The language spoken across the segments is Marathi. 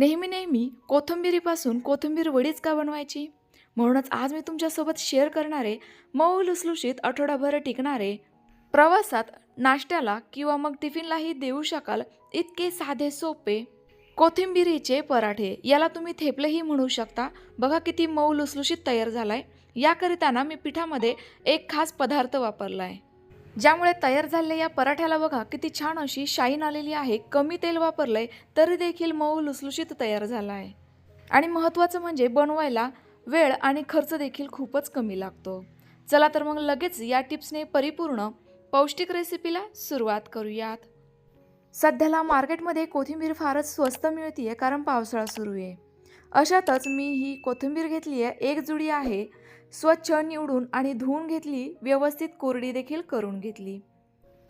नेहमी नेहमी कोथिंबिरीपासून कोथिंबीर वडीच का बनवायची? म्हणूनच आज मी तुमच्यासोबत शेअर करणारे मऊ लुसलुशीत आठवडाभर टिकणारे प्रवासात नाश्त्याला किंवा मग टिफिनलाही देऊ शकाल इतके साधे सोपे कोथिंबिरीचे पराठे. याला तुम्ही थेपलेही म्हणू शकता. बघा किती मऊ लुसलुशीत तयार झाला याकरिता ना मी पिठामध्ये एक खास पदार्थ वापरला आहे ज्यामुळे तयार झालेल्या या पराठ्याला बघा किती छान अशी शाईन आलेली आहे कमी तेल वापरलंय तरी देखील मऊ लुसलुशीत तयार झाला आहे. आणि महत्त्वाचं म्हणजे बनवायला वेळ आणि खर्च देखील खूपच कमी लागतो. चला तर मग लगेच या टिप्सने परिपूर्ण पौष्टिक रेसिपीला सुरुवात करूयात. सध्याला मार्केटमध्ये कोथिंबीर फारच स्वस्त मिळते आहे कारण पावसाळा सुरू आहे. अशातच मी ही कोथिंबीर घेतली आहे एक जुडी आहे. स्वच्छ निवडून आणि धुवून घेतली व्यवस्थित कोरडी देखील करून घेतली.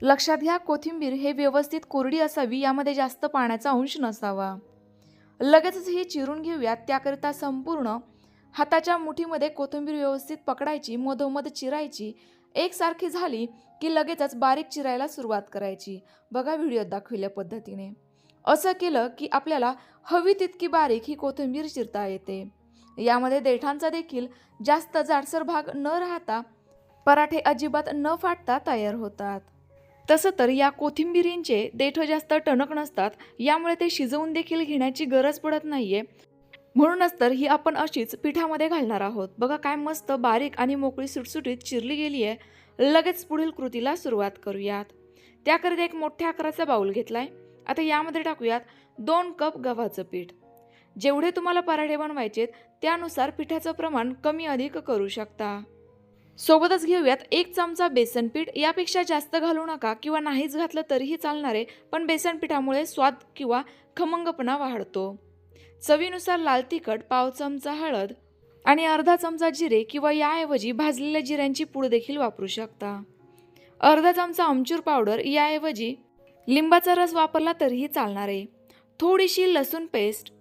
लक्षात घ्या कोथिंबीर हे व्यवस्थित कोरडी असावी यामध्ये जास्त पाण्याचा अंश नसावा. लगेचच ही चिरून घेऊयात त्याकरिता संपूर्ण हाताच्या मुठीमध्ये कोथिंबीर व्यवस्थित पकडायची मधोमध चिरायची. एकसारखी झाली की लगेचच बारीक चिरायला सुरुवात करायची. बघा व्हिडिओत दाखविल्या पद्धतीने. असं केलं की आपल्याला हवी तितकी बारीक ही कोथिंबीर चिरता येते. यामध्ये देठांचा देखील जास्त जाडसर भाग न राहता पराठे अजिबात न फाटता तयार होतात. तसं तर या कोथिंबिरींचे देठ जास्त टणक नसतात यामुळे ते शिजवून देखील घेण्याची गरज पडत नाहीये. म्हणूनच तर ही आपण अशीच पिठामध्ये घालणार आहोत. बघा काय मस्त बारीक आणि मोकळी सुटसुटीत चिरली गेली आहे लगेच पुढील कृतीला सुरुवात करूयात. त्याकरिता एक मोठ्या आकाराचा बाऊल घेतलाय. आता यामध्ये टाकूयात दोन कप गव्हाचं पीठ. जेवढे तुम्हाला पराठे बनवायचे त्यानुसार पिठाचं प्रमाण कमी अधिक करू शकता. सोबतच घेऊयात एक चमचा बेसन पीठ. यापेक्षा जास्त घालू नका किंवा नाहीच घातलं तरीही चालणार आहे पण बेसन पिठामुळे स्वाद किंवा खमंगपणा वाढतो. चवीनुसार लाल तिखट पाव चमचा हळद आणि अर्धा चमचा जिरे किंवा याऐवजी भाजलेल्या जिऱ्यांची पूड देखील वापरू शकता. अर्धा चमचा आमचूर पावडर याऐवजी लिंबाचा रस वापरला तरीही चालणार आहे. थोडीशी लसूण पेस्ट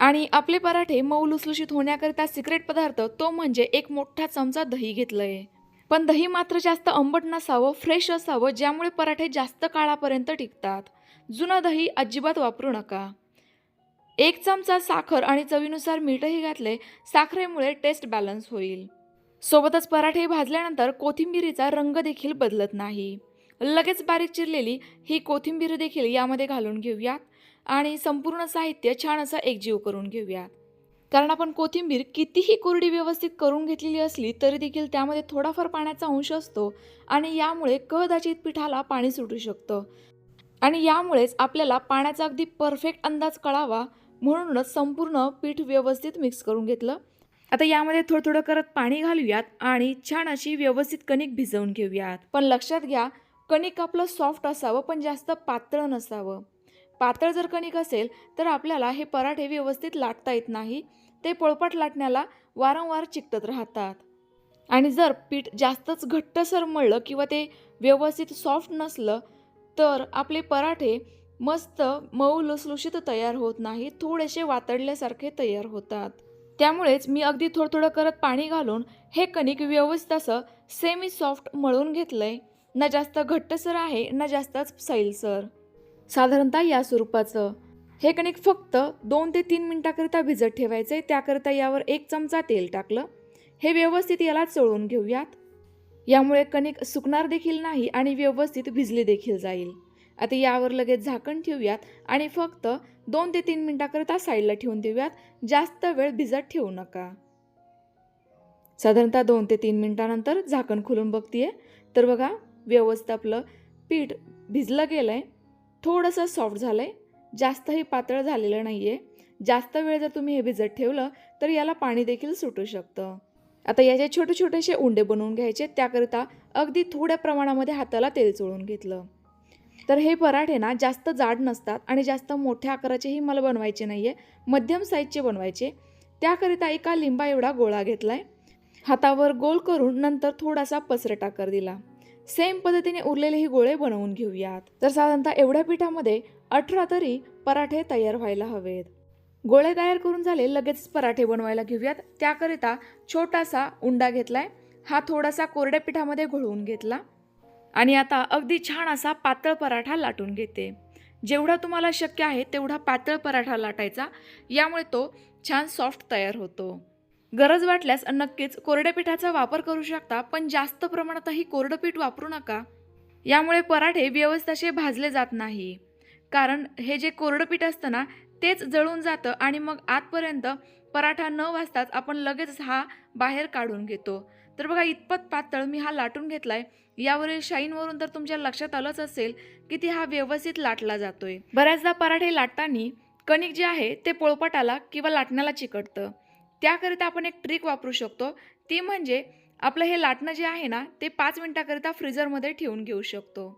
आणि आपले पराठे मऊ लुसलुशीत होण्याकरिता सिक्रेट पदार्थ तो म्हणजे एक मोठा चमचा दही घेतलं आहे पण दही मात्र जास्त आंबट नसावं फ्रेश असावं ज्यामुळे पराठे जास्त काळापर्यंत टिकतात. जुनं दही अजिबात वापरू नका. एक चमचा साखर आणि चवीनुसार मीठही घातले साखरेमुळे टेस्ट बॅलन्स होईल. सोबतच पराठे भाजल्यानंतर कोथिंबिरीचा रंग देखील बदलत नाही. लगेच बारीक चिरलेली ही कोथिंबीर देखील यामध्ये घालून घेऊयात आणि संपूर्ण साहित्य छान असं एकजीव करून घेऊयात. कारण आपण कोथिंबीर कितीही कोरडी व्यवस्थित करून घेतलेली असली तरी देखील त्यामध्ये थोडाफार पाण्याचा अंश असतो आणि यामुळे कदाचित पिठाला पाणी सुटू शकतं. आणि यामुळेच आपल्याला पाण्याचा अगदी परफेक्ट अंदाज कळावा म्हणूनच संपूर्ण पीठ व्यवस्थित मिक्स करून घेतलं. आता यामध्ये थोडं थोडं करत पाणी घालूयात आणि छान अशी व्यवस्थित कणिक भिजवून घेऊयात. पण लक्षात घ्या कणिक आपलं सॉफ्ट असावं पण जास्त पातळ नसावं. पातळ जर कणिक असेल तर आपल्याला हे पराठे व्यवस्थित लाटता येत नाही. ते पोळपाट लाटण्याला वारंवार चिकटत राहतात. आणि जर पीठ जास्तच घट्टसर मळलं किंवा ते व्यवस्थित सॉफ्ट नसलं तर आपले पराठे मस्त मऊ लुसलुशीत तयार होत नाही थोडेसे वातडल्यासारखे तयार होतात. त्यामुळेच मी अगदी थोडं थोडं करत पाणी घालून हे कणिक व्यवस्थित असं सेमी सॉफ्ट मळून घेतलंय. ना जास्त घट्टसर आहे ना जास्तच सैलसर साधारणतः या स्वरूपाचं. हे कणिक फक्त दोन ते तीन मिनटाकरिता भिजत ठेवायचं आहे त्याकरिता यावर एक चमचा तेल टाकलं. हे व्यवस्थित याला चळवून घेऊयात. यामुळे कणिक सुकणार देखील नाही आणि व्यवस्थित भिजली देखील जाईल. आता यावर लगेच झाकण ठेवूयात आणि फक्त दोन ते तीन मिनटाकरिता साईडला ठेवून देऊयात. जास्त वेळ भिजत ठेवू नका. साधारणतः दोन ते तीन मिनटानंतर झाकण खोलून बघतीये. तर बघा व्यवस्थित आपलं पीठ भिजलं गेलं आहे थोडंसं सॉफ्ट झालं आहे जास्तही पातळ झालेलं नाही आहे जास्त वेळ जर तुम्ही हे भिजत ठेवलं तर याला पाणी देखील सुटू शकतं. आता याचे छोटे छोटेसे उंडे बनवून घ्यायचे. त्याकरिता अगदी थोड्या प्रमाणामध्ये हाताला तेल चोळून घेतलं. तर हे पराठे ना जास्त जाड नसतात आणि जास्त मोठ्या आकाराचेही मला बनवायचे नाही आहे मध्यम साईजचे बनवायचे. त्याकरिता एका लिंबा एवढा गोळा घेतला आहे हातावर गोल करून नंतर थोडासा पसरट आकार दिला. सेम पद्धतीने उरलेलेही गोळे बनवून घेऊयात. तर साधारणतः एवढ्या पिठामध्ये अठरा तरी पराठे तयार व्हायला हवेत. गोळे तयार करून झाले लगेच पराठे बनवायला घेऊयात. त्याकरिता छोटासा उंडा घेतलाय. हा थोडासा कोरड्या पिठामध्ये घोळवून घेतला. आणि आता अगदी छान असा पातळ पराठा लाटून घेते. जेवढा तुम्हाला शक्य आहे तेवढा पातळ पराठा लाटायचा. यामुळे तो छान सॉफ्ट तयार होतो. गरज वाटल्यास नक्कीच कोरड्या पिठाचा वापर करू शकता पण जास्त प्रमाणातही कोरडं पीठ वापरू नका. यामुळे पराठे व्यवस्थाशे भाजले जात नाही. कारण हे जे कोरडं पीठ असतं ना तेच जळून जातं आणि मग आतपर्यंत पराठा न वाजताच आपण लगेच हा बाहेर काढून घेतो. तर बघा इतपत पातळ मी हा लाटून घेतला आहे यावरील शाईनवरून तर तुमच्या लक्षात आलंच असेल की ती हा व्यवस्थित लाटला जातोय. बऱ्याचदा पराठे लाटताना कणिक जे आहे ते पोळपाटाला किंवा लाटण्याला चिकटतं. त्याकरिता आपण एक ट्रिक वापरू शकतो. ती म्हणजे आपलं हे लाटणं जे आहे ना ते पाच मिनटाकरिता फ्रीजरमध्ये ठेवून घेऊ शकतो.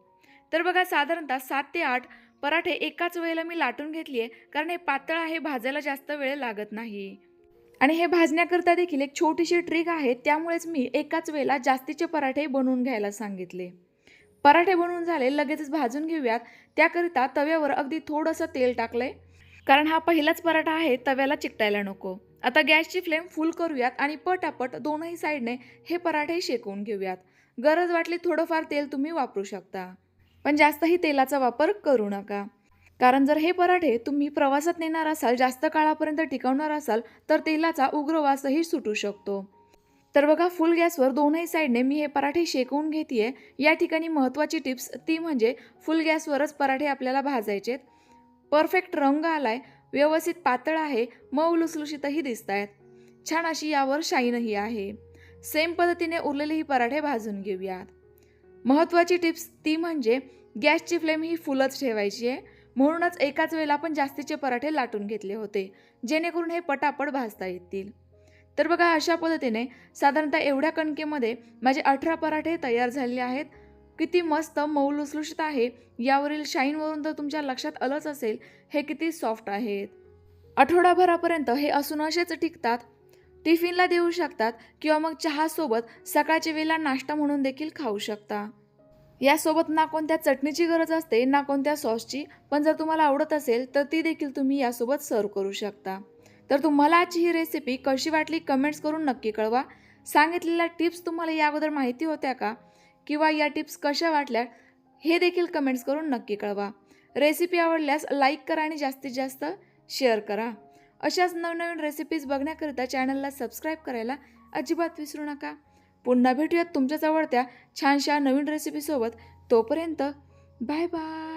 तर बघा साधारणतः सात ते आठ पराठे एकाच वेळेला मी लाटून घेतली आहे कारण हे पातळ आहे भाजायला जास्त वेळ लागत नाही. आणि हे भाजण्याकरता देखील एक छोटीशी ट्रिक आहे त्यामुळेच मी एकाच वेळेला जास्तीचे पराठे बनवून घ्यायला सांगितले. पराठे बनवून झाले लगेचच भाजून घेऊयात. त्याकरिता तव्यावर अगदी थोडंसं तेल टाकलंय. कारण हा पहिलाच पराठा आहे तव्याला चिकटायला नको. आता गॅसची फ्लेम फुल करूयात आणि पटापट दोनही साईडने हे पराठे शेकवून घेऊयात. गरज वाटली थोडंफार तेल तुम्ही वापरू शकता. पण जास्तही तेलाचा वापर करू नका. कारण जर हे पराठे तुम्ही प्रवासात नेणार असाल जास्त काळापर्यंत टिकवणार असाल तर तेलाचा उग्र वासही सुटू शकतो. तर बघा फुल गॅसवर दोनही साईडने मी हे पराठे शेकवून घेते या ठिकाणी महत्त्वाची टिप्स ती म्हणजे फुल गॅसवरच पराठे आपल्याला भाजायचेत. परफेक्ट रंग आलाय व्यवस्थित पातळ आहे मऊ लुसलुशीतही दिसत आहेत छान अशी यावर शाईनही आहे. सेम पद्धतीने उरलेले ही पराठे भाजून घेऊयात. महत्त्वाची टिप्स ती म्हणजे गॅसची फ्लेम ही फुलच ठेवायची आहे. म्हणूनच एकाच वेळेला आपण जास्तीचे पराठे लाटून घेतले होते जेणेकरून हे पटापट भाजता येतील. तर बघा अशा पद्धतीने साधारणतः एवढ्या कणकेमध्ये माझे अठरा पराठे तयार झालेले आहेत. किती मस्त मऊ लुसलुशीत आहे. यावरील शाईनवरून तर तुमच्या लक्षात आलंच असेल हे किती सॉफ्ट आहेत. आठवडाभरापर्यंत हे असून असेच टिकतात. टिफिनला देऊ शकतात किंवा मग चहासोबत सकाळच्या वेळेला नाश्ता म्हणून देखील खाऊ शकता. यासोबत ना कोणत्या चटणीची गरज असते ना कोणत्या सॉसची पण जर तुम्हाला आवडत असेल तर ती देखील तुम्ही यासोबत सर्व करू शकता. तर तुम्हाला आजची ही रेसिपी कशी वाटली कमेंट्स करून नक्की कळवा. सांगितलेल्या टिप्स तुम्हाला या अगोदर माहिती होत्या का? किंवा या टिप्स कशा वाटल्या हे देखील कमेंट्स करून नक्की कळवा. रेसिपी आवडल्यास लाईक करा आणि जास्तीत जास्त शेअर करा. अशाच नवनवीन रेसिपीज बघण्याकरिता चॅनलला सबस्क्राईब करायला अजिबात विसरू नका. पुन्हा भेटूयात तुमच्याच आवडत्या छानशा नवीन रेसिपीसोबत तोपर्यंत बाय बाय